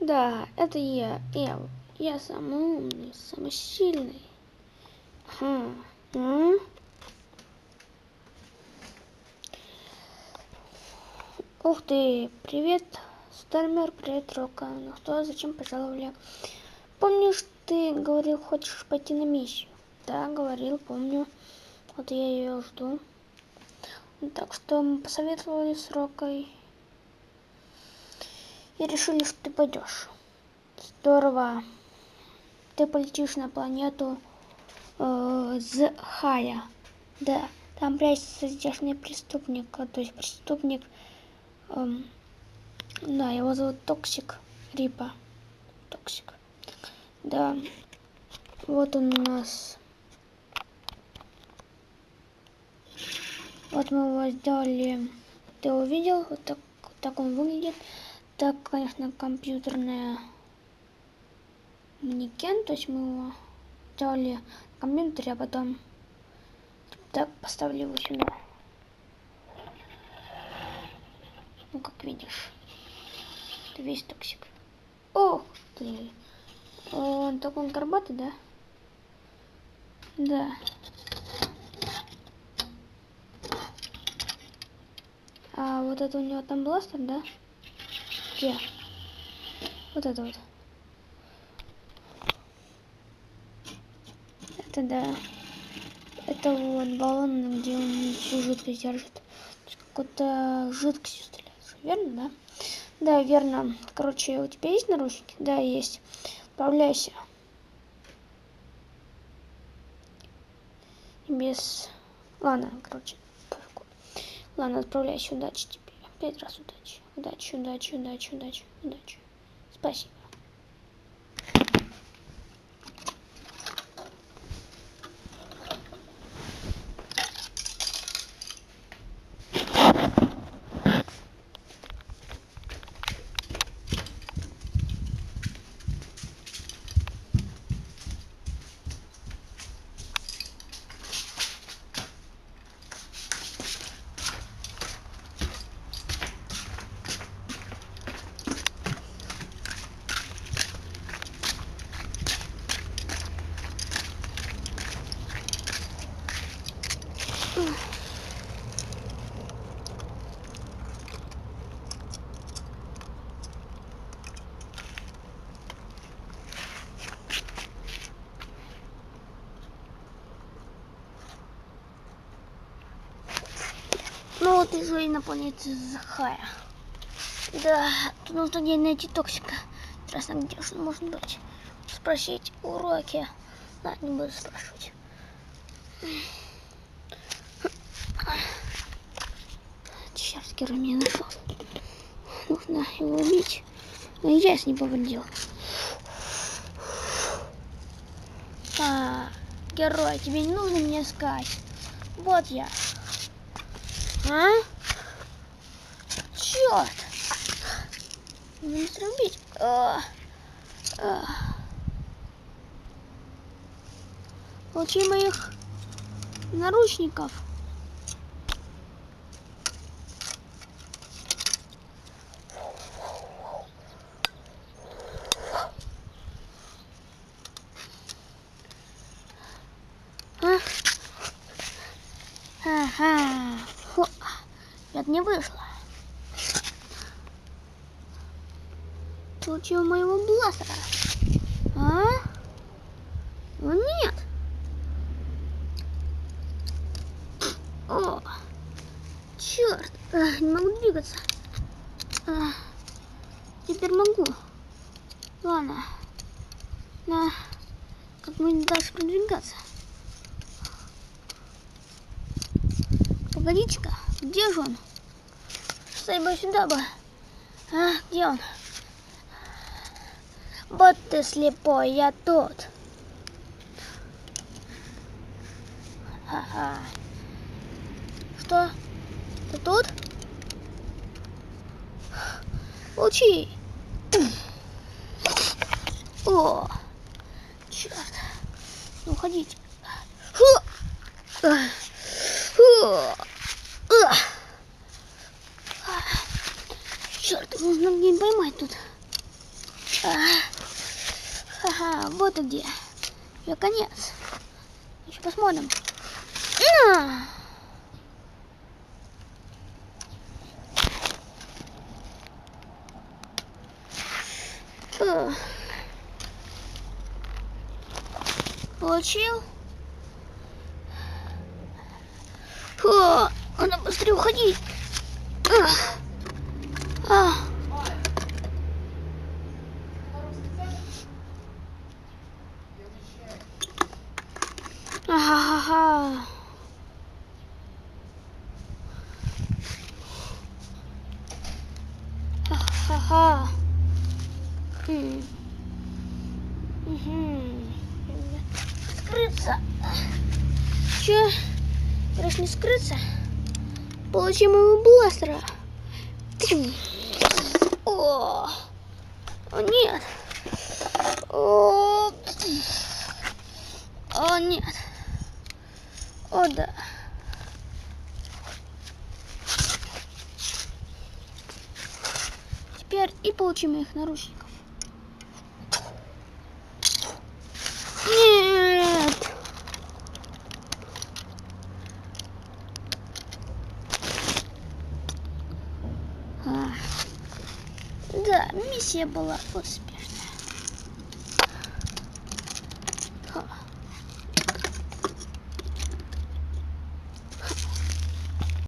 Да, это я, я. Я самый умный, самый сильный. Ага. М? Ух ты, привет, Стармер, привет, Рока. Ну что, зачем пожаловали? Помнишь, ты говорил, хочешь пойти на миссию? Да, говорил, помню. Вот я ее жду. Так что мы посоветовали с Рокой. И решили, что ты пойдешь. Здорово. Ты полетишь на планету э, Зхая. Да, там прячется здешний преступник, а, то есть преступник. эм, да, его зовут Токсик Рипа. Токсик. Да. Вот он у нас. Вот мы его сделали. Ты увидел? Вот так, вот так он выглядит. Так, конечно, компьютерная манекен. То есть мы его сделали на компьютере, а потом так поставили его сюда. Ну, как видишь. Это весь токсик. Ох ты. Он такой горбатый, да? Да. А вот это у него там бластер, да? Где? Вот это вот. Это да. Это вот баллон, где он всю жидкость держит. Какой-то жидкостью стреляется. Верно, да? Да, верно. Короче, у тебя есть наручники? Да, есть. Отправляйся. Без... Ладно, короче. Ладно, отправляйся. Удачи тебе. Пять раз удачи. Удачи, удачи, удачи, удачи, удачи. Спасибо. Ну вот и на планете Захая. Да, тут нужно где найти токсика. Интересно, где он может быть? Спросить у Роки. Да, не буду спрашивать. Черт, герой меня нашел. Нужно его убить. Но я с ним повредил. А, герой, тебе не нужно меня искать. Вот я. А? Черт! Не срубить. А, а. Получи моих наручников. А? Ага. Фу. Это не вышло. Получил моего бластера. А? Ну нет. О, черт, а, не могу двигаться. А, теперь могу. Ладно. На, как мы дальше продвигаться? Погодите-ка, где же он? Бы сюда бы. А, где он? Вот ты слепой, я тут. Ага. Что? Ты тут? Учи. О, черт. Ну, уходите. Фу. Фу. Черт, нужно где поймать тут. Вот и где. Все, конец. Еще посмотрим. Фу. Получил? Фу, надо быстрее уходить. Ах. А. Ага. Ага. Хм. Мгм. Скрыться. Че? Раз не скрыться, получим его бластера. О, О нет. О, О нет. О да. Теперь и получим их наручников. Нет. А. Да, миссия была успешна.